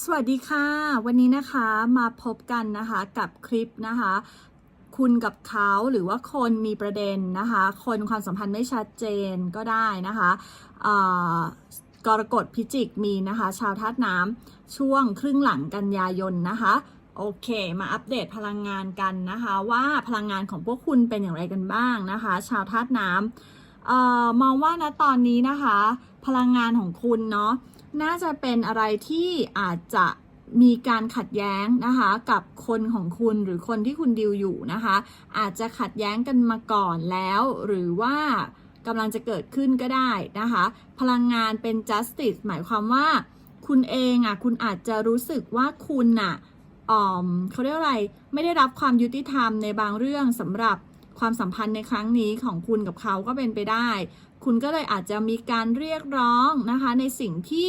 สวัสดีค่ะ วันนี้นะคะมาพบกันนะคะกับคลิปนะคะ คุณกับเขาหรือว่าคนมีประเด็นนะคะ คนความสัมพันธ์ไม่ชัดเจนก็ได้นะคะเอ่อกรกฎพิจิกมีนะคะ ชาวธาตุน้ำช่วงครึ่งหลังกันยายนนะคะ โอเค มาอัปเดตพลังงานกันนะคะ ว่าพลังงานของพวกคุณเป็นอย่างไรกันบ้างนะคะ ชาวธาตุน้ำออมองว่านะตอนนี้นะคะ พลังงานของคุณเนาะน่าจะเป็นอะไรที่อาจจะมีการขัดแย้งนะคะกับคนของคุณหรือคนที่คุณดิวอยู่นะคะ อาจจะขัดแย้งกันมาก่อนแล้ว หรือว่ากำลังจะเกิดขึ้นก็ได้นะคะ พลังงานเป็น justice หมายความว่า คุณเองอะคุณอาจจะรู้สึกว่าคุณน่ะอ่อเขาเรียกว่าอะไรไม่ได้รับความยุติธรรมในบางเรื่องสำหรับความสัมพันธ์ในครั้งนี้ของคุณกับเขาก็เป็นไปได้ คุณก็เลยอาจจะมีการเรียกร้องนะคะ ในสิ่งที่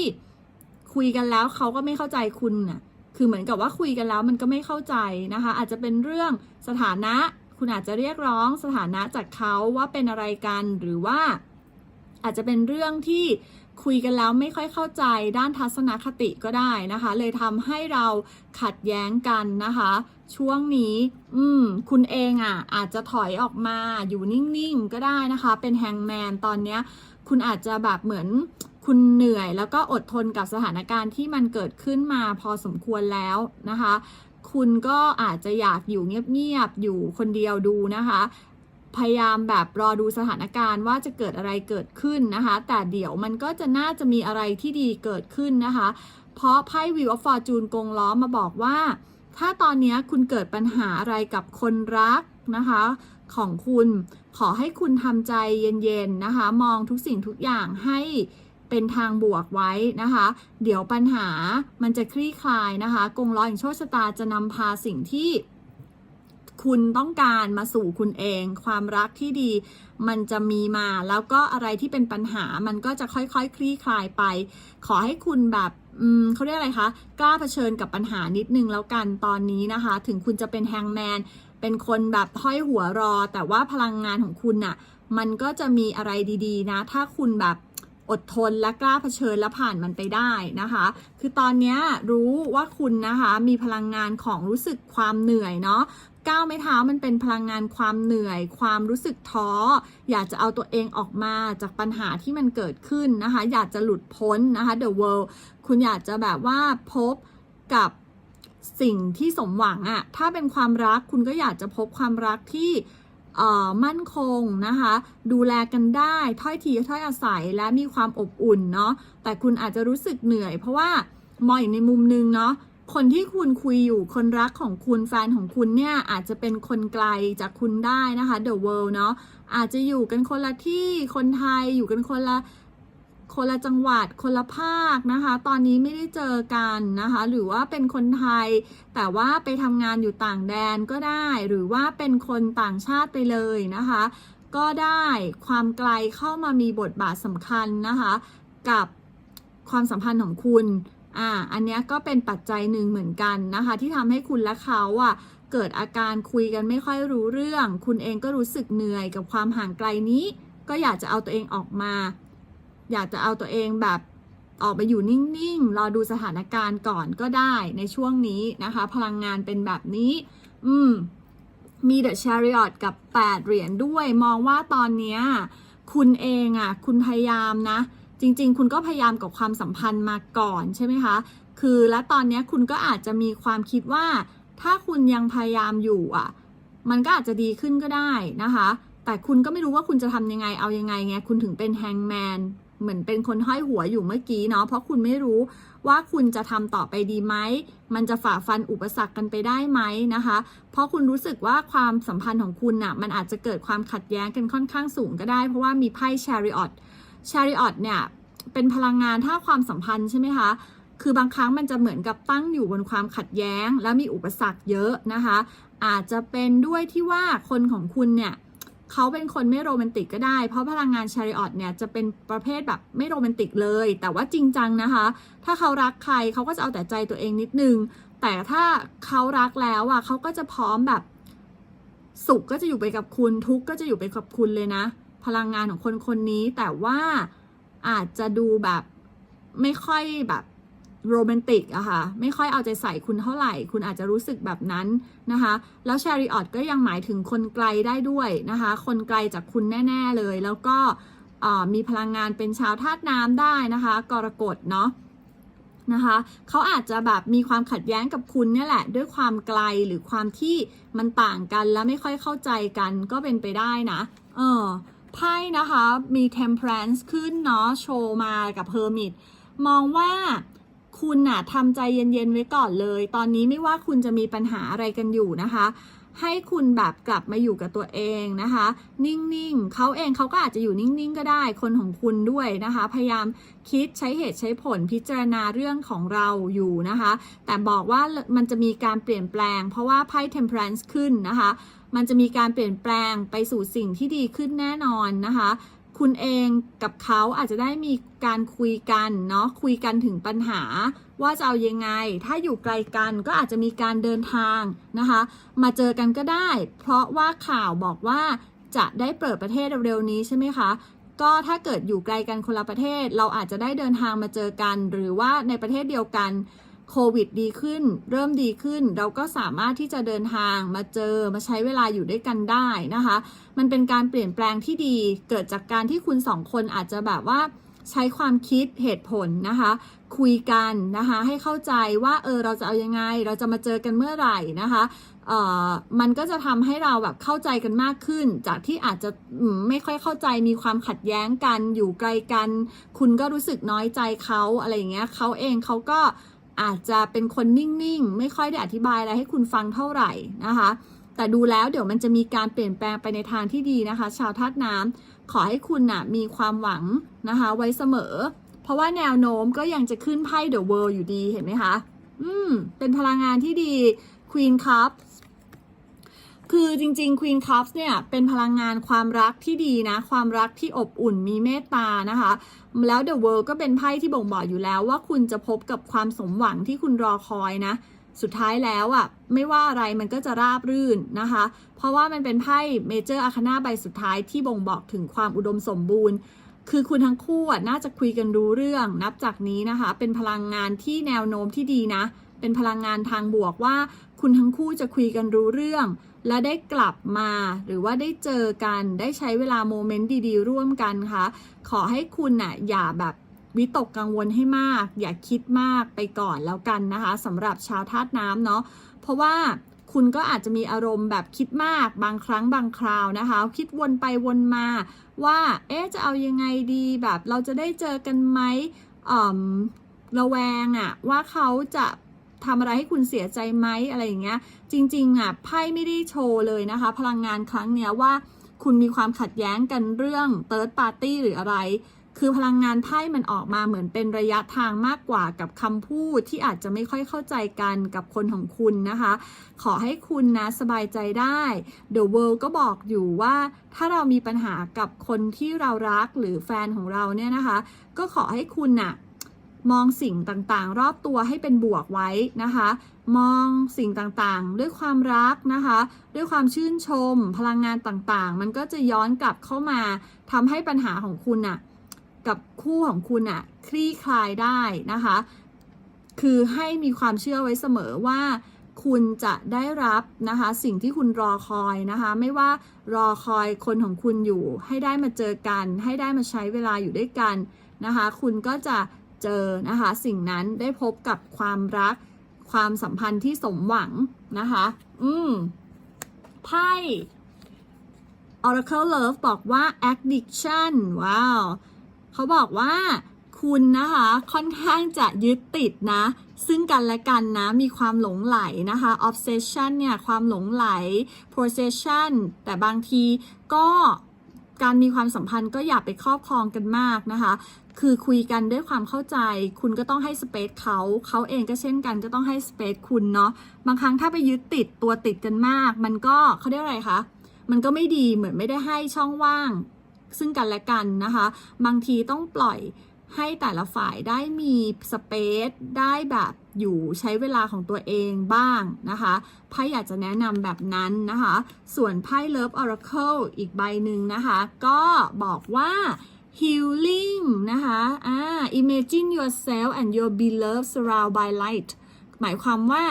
คุยกันแล้วเขาก็ไม่เข้าใจคุณน่ะคือเหมือนกับว่าคุยกันแล้วมันก็ไม่เข้าใจนะคะ อาจจะเป็นเรื่องสถานะ คุณอาจจะเรียกร้องสถานะจากเขาว่าเป็นอะไรกันหรือว่าอาจจะเป็นเรื่องที่ คุยกันแล้วไม่ค่อยเข้าใจด้านทัศนคติก็ได้นะคะ เลยทำให้เราขัดแย้งกันนะคะ ช่วงนี้ อืม คุณเองอะ อาจจะถอยออกมาอยู่นิ่งๆก็ได้นะคะ เป็นแฮงแมนตอนเนี้ย คุณอาจจะแบบเหมือนคุณเหนื่อยแล้วก็อดทนกับสถานการณ์ที่มันเกิดขึ้นมาพอสมควรแล้วนะคะ คุณก็อาจจะอยากอยู่เงียบๆอยู่คนเดียวดูนะคะ พยายามแบบรอดูสถานการณ์ว่าจะเกิดอะไรเกิดขึ้นนะคะ แต่เดี๋ยวมันก็จะน่าจะมีอะไรที่ดีเกิดขึ้นนะคะ เพราะไพ่วิวออฟฟอร์จูนกงล้อมาบอกว่า ถ้าตอนนี้คุณเกิดปัญหาอะไรกับคนรักนะคะของคุณขอให้คุณทำใจเย็นๆนะคะ มองทุกสิ่งทุกอย่างให้เป็นทางบวกไว้นะคะ เดี๋ยวปัญหามันจะคลี่คลายนะคะ กงล้อแห่งโชคชะตาจะนำพาสิ่งที่ คุณต้องการมาสู่คุณเอง ความรักที่ดีมันจะมีมา แล้วก็อะไรที่เป็นปัญหามันก็จะค่อยๆคคลี่คลายไป ขอให้คุณแบบเขาเรียกอะไรคะ กล้าเผชิญกับปัญหานิดนึงแล้วกันตอนนี้นะคะ ถึงคุณจะเป็นแฮงแมน เป็นคนแบบห้อยหัวรอ แต่ว่าพลังงานของคุณน่ะ มันก็จะมีอะไรดีๆ นะ ถ้าคุณแบบอดทนและกล้าเผชิญและผ่านมันไปได้นะคะ คือตอนนี้รู้ว่าคุณนะคะมีพลังงานของรู้สึกความเหนื่อยเนาะ ก้าวไม่เท้ามันเป็นพลังงานความเหนื่อย ความรู้สึกท้อ อยากจะเอาตัวเองออกมาจากปัญหาที่มันเกิดขึ้นนะคะ อยากจะหลุดพ้นนะคะ The World คุณอยากจะแบบว่าพบกับสิ่งที่สมหวังอะถ้าเป็นความรักคุณก็อยากจะพบความรักที่มั่นคงนะคะ ดูแลกันได้ถ้อยทีถ้อยอาศัยและมีความอบอุ่นเนาะแต่คุณอาจจะรู้สึกเหนื่อย เพราะว่ามองอีกในมุมนึงเนาะ คนที่คุณคุยอยู่คนรักของคุณแฟนของคุณเนี่ย อาจจะเป็นคนไกลจากคุณได้นะคะ The World เนาะอาจจะอยู่กันคนละที่คนไทยอยู่กันคนละคนละจังหวัดคนละภาคนะคะ ตอนนี้ไม่ได้เจอกันนะคะ หรือว่าเป็นคนไทย แต่ว่าไปทำงานอยู่ต่างแดนก็ได้ หรือว่าเป็นคนต่างชาติไปเลยนะคะ ก็ได้ความไกลเข้ามามีบทบาทสำคัญนะคะ กับความสัมพันธ์ของคุณ อ่าอันนี้ก็เป็นปัจจัยหนึ่งเหมือนกันนะคะ ที่ทำให้คุณและเขาอะเกิดอาการคุยกันไม่ค่อยรู้เรื่อง คุณเองก็รู้สึกเหนื่อยกับความห่างไกลนี้ ก็อยากจะเอาตัวเองออกมา อยากจะเอาตัวเองแบบออกไปอยู่นิ่งๆ รอดูสถานการณ์ก่อนก็ได้ในช่วงนี้นะคะ พลังงานเป็นแบบนี้ อืม มีเดอะ Chariot กับ 8 เหรียญด้วย มองว่าตอนเนี้ย คุณเองอะ คุณพยายามนะ จริง ๆ คุณก็พยายามกับความสัมพันธ์มาก่อนใช่ไหมคะ คือและตอนนี้คุณก็อาจจะมีความคิดว่า ถ้าคุณยังพยายามอยู่อะ มันก็อาจจะดีขึ้นก็ได้นะคะ แต่คุณก็ไม่รู้ว่าคุณจะทำยังไงเอายังไงไงคุณถึงเป็นแฮงแมนเหมือนเป็นคนห้อยหัวอยู่เมื่อกี้เนาะเพราะคุณไม่รู้ว่าคุณจะทำต่อไปดีไหม มันจะฝ่าฟันอุปสรรคกันไปได้ไหมนะคะ เพราะคุณรู้สึกว่าความสัมพันธ์ของคุณน่ะมันอาจจะเกิดความขัดแย้งกันค่อนข้างสูงก็ได้ เพราะว่ามีไพ่ Chariot Chariot เนี่ยเป็นพลังงานถ้าความสัมพันธ์ใช่ไหมคะ คือบางครั้งมันจะเหมือนกับตั้งอยู่บนความขัดแย้ง และมีอุปสรรคเยอะนะคะ อาจจะเป็นด้วยที่ว่าคนของคุณเนี่ยเขาเป็นคนไม่โรแมนติกก็ได้ เพราะพลังงานชาริออตเนี่ยจะเป็นประเภทแบบไม่โรแมนติกเลย แต่ว่าจริงจังนะคะ ถ้าเขารักใครเขาก็จะเอาแต่ใจตัวเองนิดนึง แต่ถ้าเขารักแล้วอะเขาก็จะพร้อมแบบ สุขก็จะอยู่ไปกับคุณทุกข์ก็จะอยู่ไปกับคุณเลยนะ พลังงานของคนคนนี้ แต่ว่าอาจจะดูแบบไม่ค่อยแบบโรแมนติกอะค่ะ ไม่ค่อยเอาใจใส่คุณเท่าไหร่ คุณอาจจะรู้สึกแบบนั้นนะคะ แล้วช a ริออตก็ยังหมายถึงคนไกลได้ด้วยนะคะ คนไกลจากคุณแน่ ๆเลย แล้วก็มีพลังงานเป็นชาวธาตุน้ำได้นะคะ กรกฎเนาะนะคะเขาอาจจะแบบมีความขัดแย้งกับคุณเนี่ยแหละ ด้วยความไกลหรือความที่มันต่างกันและไม่ค่อยเข้าใจกันก็เป็นไปได้นะ เออ ไพ่นะคะมี temperance ขึ้นเนาะโชว์มากับ hermit มองว่าคุณน่ะทำใจเย็นๆไว้ก่อนเลย ตอนนี้ไม่ว่าคุณจะมีปัญหาอะไรกันอยู่นะคะ ให้คุณแบบกลับมาอยู่กับตัวเองนะคะ นิ่งๆเขาเองเขาก็อาจจะอยู่นิ่งๆก็ได้คนของคุณด้วยนะคะ พยายามคิดใช้เหตุใช้ผลพิจารณาเรื่องของเราอยู่นะคะ แต่บอกว่ามันจะมีการเปลี่ยนแปลง เพราะว่าไพ่ temperance ขึ้นนะคะ มันจะมีการเปลี่ยนแปลงไปสู่สิ่งที่ดีขึ้นแน่นอนนะคะ คุณเองกับเขาอาจจะได้มีการคุยกันเนาะคุยกันถึงปัญหา ว่าจะเอายังไง ถ้าอยู่ไกลกันก็อาจจะมีการเดินทางนะคะ มาเจอกันก็ได้ เพราะว่าข่าวบอกว่าจะได้เปิดประเทศเร็วๆนี้ใช่ไหมคะก็ถ้าเกิดอยู่ไกลกันคนละประเทศ เราอาจจะได้เดินทางมาเจอกัน หรือว่าในประเทศเดียวกัน โควิดดีขึ้น เริ่มดีขึ้น เราก็สามารถที่จะเดินทางมาเจอมาใช้เวลาอยู่ด้วยกันได้นะคะ มันเป็นการเปลี่ยนแปลงที่ดีเกิดจากการที่คุณสองคนอาจจะแบบว่าใช้ความคิดเหตุผลนะคะ คุยกันนะคะ ให้เข้าใจว่าเออเราจะเอายังไง เราจะมาเจอกันเมื่อไหร่นะคะเอ่อมันก็จะทำให้เราแบบเข้าใจกันมากขึ้น จากที่อาจจะไม่ค่อยเข้าใจมีความขัดแย้งกันอยู่ไกลกัน คุณก็รู้สึกน้อยใจเขาอะไรอย่างเงี้ยเขาเองเขาก็ อาจจะเป็นคนนิ่งๆ ไม่ค่อยได้อธิบายอะไรให้คุณฟังเท่าไหร่นะคะ แต่ดูแล้วเดี๋ยวมันจะมีการเปลี่ยนแปลงไปในทางที่ดีนะคะ ชาวธาตุน้ำขอให้คุณนะ่ะมีความหวังนะคะ ไว้เสมอ เพราะว่าแนวโน้มก็ยังจะขึ้นไพ่เดอะเวิลด์อยู่ดีเห็นไหมคะ อืม เป็นพลังงานที่ดีควีนคัพ คือจริงๆ Queen Cups เนี่ยเป็นพลังงานความรักที่ดีนะ ความรักที่อบอุ่นมีเมตตานะคะ แล้ว The World ก็เป็นไพ่ที่บ่งบอกอยู่แล้วว่าคุณจะพบกับความสมหวังที่คุณรอคอยนะ สุดท้ายแล้วอะ่ะไม่ว่าอะไรมันก็จะราบรื่นนะคะ เพราะว่ามันเป็นไพ่เมเจอร์อาคานาใบสุดท้ายที่บ่งบอกถึงความอุดมสมบูรณ์ คือคุณทั้งคู่น่าจะคุยกันรู้เรื่องนับจากนี้นะคะ เป็นพลังงานที่แนวโน้มที่ดีนะ เป็นพลังงานทางบวกว่า คุณทั้งคู่จะคุยกันรู้เรื่อง และได้กลับมาหรือว่าได้เจอกันได้ใช้เวลาโมเมนต์ดีๆ ร่วมกันค่ะ ขอให้คุณน่ะอย่าแบบวิตกกังวลให้มาก อย่าคิดมากไปก่อนแล้วกันนะคะสำหรับชาวธาตุน้ำเนาะเพราะว่าคุณก็อาจจะมีอารมณ์แบบคิดมากบางครั้งบางคราวนะคะ คิดวนไปวนมาว่า เอ๊ะจะเอายังไงดีแบบเราจะได้เจอกันไหมอ่อมระแวงอะว่าเขาจะ ทำอะไรให้คุณเสียใจไหมอะไรอย่างเงี้ย จริงๆอะไพ่ไม่ได้โชว์เลยนะคะ พลังงานครั้งเนี้ยว่าคุณมีความขัดแย้งกันเรื่อง third party หรืออะไร คือพลังงานไพ่มันออกมาเหมือนเป็นระยะทางมากกว่ากับคำพูดที่อาจจะไม่ค่อยเข้าใจกันกับคนของคุณนะคะ ขอให้คุณนะสบายใจได้ The World ก็บอกอยู่ว่าถ้าเรามีปัญหากับคนที่เรารักหรือแฟนของเราเนี่ยนะคะ ก็ขอให้คุณน่ะ มองสิ่งต่างๆ รอบตัวให้เป็นบวกไว้นะคะ มองสิ่งต่างๆ ด้วยความรักนะคะ ด้วยความชื่นชม พลังงานต่างๆ มันก็จะย้อนกลับเข้ามาทำให้ปัญหาของคุณน่ะกับคู่ของคุณน่ะคลี่คลายได้นะคะ คือให้มีความเชื่อไว้เสมอว่าคุณจะได้รับนะคะสิ่งที่คุณรอคอยนะคะ ไม่ว่ารอคอยคนของคุณอยู่ ให้ได้มาเจอกัน ให้ได้มาใช้เวลาอยู่ด้วยกันนะคะ คุณก็จะ เจอนะคะ สิ่งนั้นได้พบกับความรัก ความสัมพันธ์ที่สมหวังนะคะ อืมไพ่ Oracle Love บอกว่า addiction ว้าวเขาบอกว่าคุณนะคะค่อนข้างจะยึดติดนะ ซึ่งกันและกันนะ มีความหลงไหลนะคะ obsession เนี่ย ความหลงไหล possession แต่บางทีก็ การมีความสัมพันธ์ก็อย่าไปครอบครองกันมากนะคะ คือคุยกันด้วยความเข้าใจ คุณก็ต้องให้สเปซเขา เขาเองก็เช่นกันก็ต้องให้สเปซคุณเนาะ บางครั้งถ้าไปยึดติดตัวติดกันมาก มันก็เขาเรียกอะไรคะ มันก็ไม่ดีเหมือนไม่ได้ให้ช่องว่าง ซึ่งกันและกันนะคะ บางทีต้องปล่อย ให้แต่ละฝ่ายได้มีสเปซได้แบบอยู่ใช้เวลาของตัวเองบ้างนะคะไพ่อยากจะแนะนำแบบนั้นนะคะ ส่วนไพ่ Love Oracle อีกใบหนึ่งนะคะ ก็บอกว่า healing นะคะอ่า imagine yourself and your beloved surround by light หมายความว่า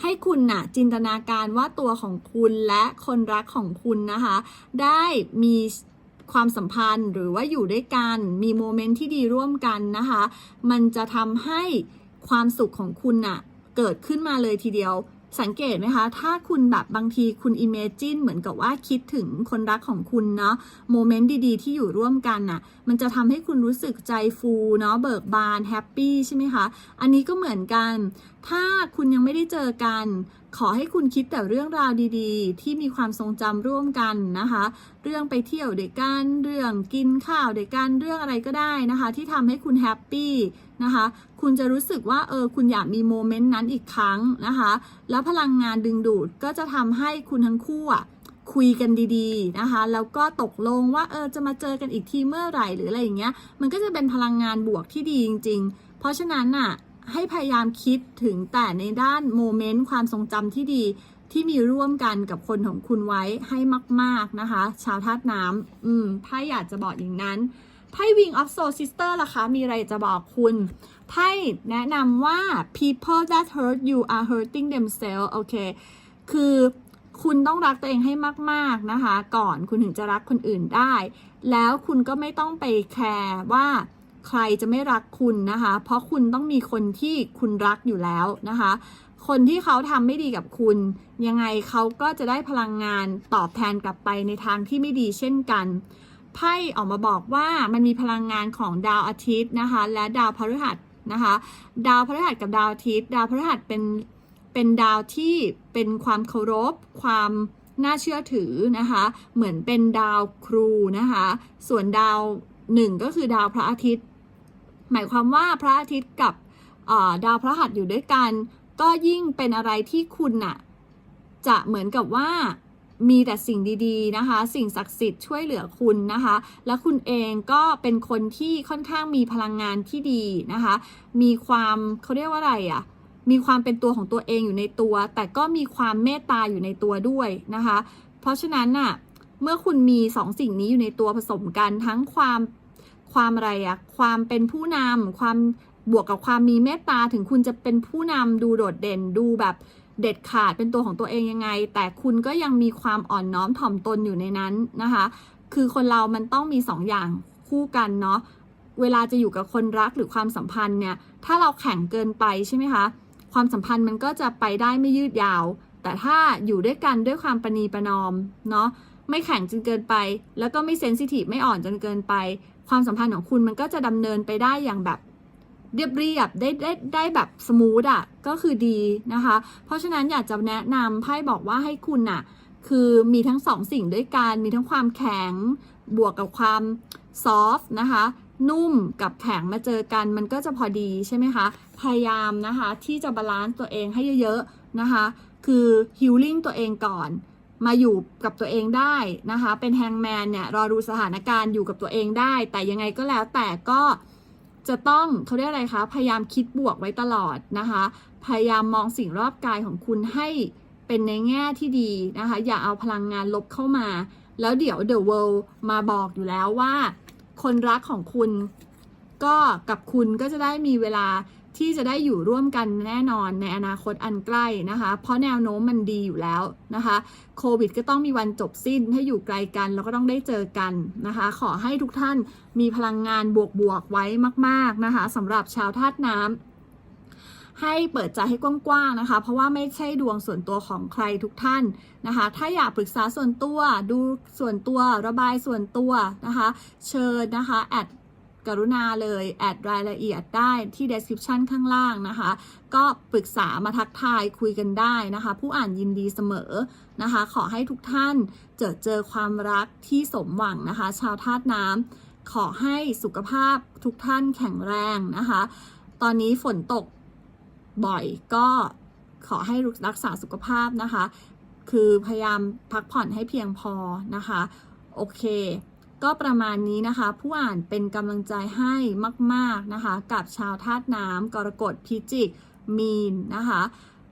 ให้คุณน่ะจินตนาการว่าตัวของคุณและคนรักของคุณนะคะ ได้มี ความสัมพันธ์หรือว่าอยู่ด้วยกัน มีโมเมนต์ที่ดีร่วมกันนะคะ มันจะทำให้ความสุขของคุณน่ะเกิดขึ้นมาเลยทีเดียว สังเกตไหมคะ ถ้าคุณแบบบางทีคุณอิมเมจินเหมือนกับว่าคิดถึงคนรักของคุณเนาะโมเมนต์ดีๆ ที่อยู่ร่วมกันน่ะ มันจะทำให้คุณรู้สึกใจฟูเนาะเบิกบานแฮปปี้ใช่ไหมคะ อันนี้ก็เหมือนกัน ถ้าคุณยังไม่ได้เจอกัน ขอให้คุณคิดแต่เรื่องราวดีๆ ที่มีความทรงจำร่วมกันนะคะ เรื่องไปเที่ยวเด้วยกันเรื่องกินข้าวเด้วยกันเรื่องอะไรก็ได้นะคะ ที่ทำให้คุณแฮปปี้นะคะ คุณจะรู้สึกว่าเออคุณอยากมีโมเมนต์นั้นอีกครั้งนะคะ แล้วพลังงานดึงดูดก็จะทำให้คุณทั้งคู่คุยกันดีๆนะคะ แล้วก็ตกลงว่าเออจะมาเจอกันอีกทีเมื่อไหร่หรืออะไรอย่างเงี้ย มันก็จะเป็นพลังงานบวกที่ดีจริง ๆ เพราะฉะนั้นน่ะ ให้พยายามคิดถึงแต่ในด้านโมเมนต์ความทรงจำที่ดีที่มีร่วมกันกับคนของคุณไว้ให้มาก ๆ นะคะ ชาวธาตุน้ำอืมไพ่อยากจะบอกอย่างนั้นไพ่ Wing of Soul Sister ล่ะคะ มีอะไรจะบอกคุณไพ่แนะนำว่า people that hurt you are hurting themselves โอเค คือคุณต้องรักตัวเองให้มาก ๆ นะคะ ก่อนคุณถึงจะรักคนอื่นได้ แล้วคุณก็ไม่ต้องไปแคร์ว่า ใครจะไม่รักคุณนะคะ เพราะคุณต้องมีคนที่คุณรักอยู่แล้วนะคะ คนที่เขาทำไม่ดีกับคุณ ยังไงเขาก็จะได้พลังงานตอบแทนกลับไปในทางที่ไม่ดีเช่นกันไพ่ออกมาบอกว่ามันมีพลังงานของดาวอาทิตย์นะคะ และดาวพฤหัสนะคะ ดาวพฤหัสกับดาวอาทิตย์ ดาวพฤหัสเป็นเป็นดาวที่เป็นความเคารพ ความน่าเชื่อถือนะคะ เหมือนเป็นดาวครูนะคะ ส่วนดาวหนึ่งก็คือดาวพระอาทิตย์ หมายความว่าพระอาทิตย์กับดาวพระหัสอยู่ด้วยกัน ก็ยิ่งเป็นอะไรที่คุณน่ะจะเหมือนกับว่ามีแต่สิ่งดีๆนะคะ สิ่งศักดิ์สิทธิ์ช่วยเหลือคุณนะคะ แล้วคุณเองก็เป็นคนที่ค่อนข้างมีพลังงานที่ดีนะคะ มีความเขาเรียกว่าอะไรอะ่ะ มีความเป็นตัวของตัวเองอยู่ในตัว แต่ก็มีความเมตตาอยู่ในตัวด้วยนะคะ เพราะฉะนั้นน่ะ เมื่อคุณมีสองสิ่งนี้อยู่ในตัวผสมกันทั้งความ ความอะไรอะความเป็นผู้นำความบวกกับความมีเมตตาถึงคุณจะเป็นผู้นำดูโดดเด่นดูแบบเด็ดขาดเป็นตัวของตัวเองยังไง แต่คุณก็ยังมีความอ่อนน้อมถ่อมตนอยู่ในนั้นนะคะ คือคนเรามันต้องมีสองอย่างคู่กันเนาะเวลาจะอยู่กับคนรักหรือความสัมพันธ์เนี่ยถ้าเราแข็งเกินไปใช่ไหมคะความสัมพันธ์มันก็จะไปได้ไม่ยืดยาว แต่ถ้าอยู่ด้วยกันด้วยความประนีประนอมเนาะไม่แข็งจนเกินไป แล้วก็ไม่เซนซิทีฟไม่อ่อนจนเกินไป ความสัมพันธ์ของคุณมันก็จะดำเนินไปได้อย่างแบบเรียบเรียบได้ได้ได้แบบสมูทอะก็คือดีนะคะ เพราะฉะนั้นอยากจะแนะนำไพ่บอกว่าให้คุณน่ะ คือมีทั้งสองสิ่งด้วยกัน มีทั้งความแข็งบวกกับความซอฟต์นะคะ นุ่มกับแข็งมาเจอกันมันก็จะพอดีใช่ไหมคะ พยายามนะคะที่จะบาลานซ์ตัวเองให้เยอะๆนะคะ คือฮิลลิ่งตัวเองก่อน มาอยู่กับตัวเองได้นะคะ เป็นแฮงแมนเนี่ยรอดูสถานการณ์อยู่กับตัวเองได้ แต่ยังไงก็แล้วแต่ก็จะต้องเขาเรียกอะไรคะพยายามคิดบวกไว้ตลอดนะคะ พยายามมองสิ่งรอบกายของคุณให้เป็นในแง่ที่ดีนะคะ อย่าเอาพลังงานลบเข้ามา แล้วเดี๋ยว The World มาบอกอยู่แล้วว่า คนรักของคุณก็กับคุณก็จะได้มีเวลา ที่จะได้อยู่ร่วมกันแน่นอนในอนาคตอันใกล้นะคะ เพราะแนวโน้มมันดีอยู่แล้วนะคะโควิดก็ต้องมีวันจบสิ้นให้อยู่ไกลกัน แล้วก็ต้องได้เจอกันนะคะ ขอให้ทุกท่านมีพลังงานบวกๆไว้มากๆนะคะสำหรับชาวธาตุน้ำให้เปิดใจให้กว้างๆนะคะ เพราะว่าไม่ใช่ดวงส่วนตัวของใครทุกท่านนะคะ ถ้าอยากปรึกษาส่วนตัวดูส่วนตัวระบายส่วนตัวนะคะ เชิญนะคะแอด กรุณาเลยแอดรายละเอียดได้ที่ description ข้างล่างนะคะ ก็ปรึกษามาทักทายคุยกันได้นะคะ ผู้อ่านยินดีเสมอนะคะ ขอให้ทุกท่านเจอเจอความรักที่สมหวังนะคะ ชาวธาตุน้ำขอให้สุขภาพทุกท่านแข็งแรงนะคะ ตอนนี้ฝนตกบ่อยก็ขอให้รักษาสุขภาพนะคะ คือพยายามพักผ่อนให้เพียงพอนะคะ โอเค ก็ประมาณนี้นะคะ ผู้อ่านเป็นกำลังใจให้มาก ๆนะคะ กับชาวธาตุน้ำกรกฎพิจิกมีนนะคะ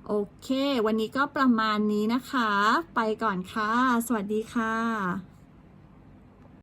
โอเค วันนี้ก็ประมาณนี้นะคะ ไปก่อนค่ะ สวัสดีค่ะ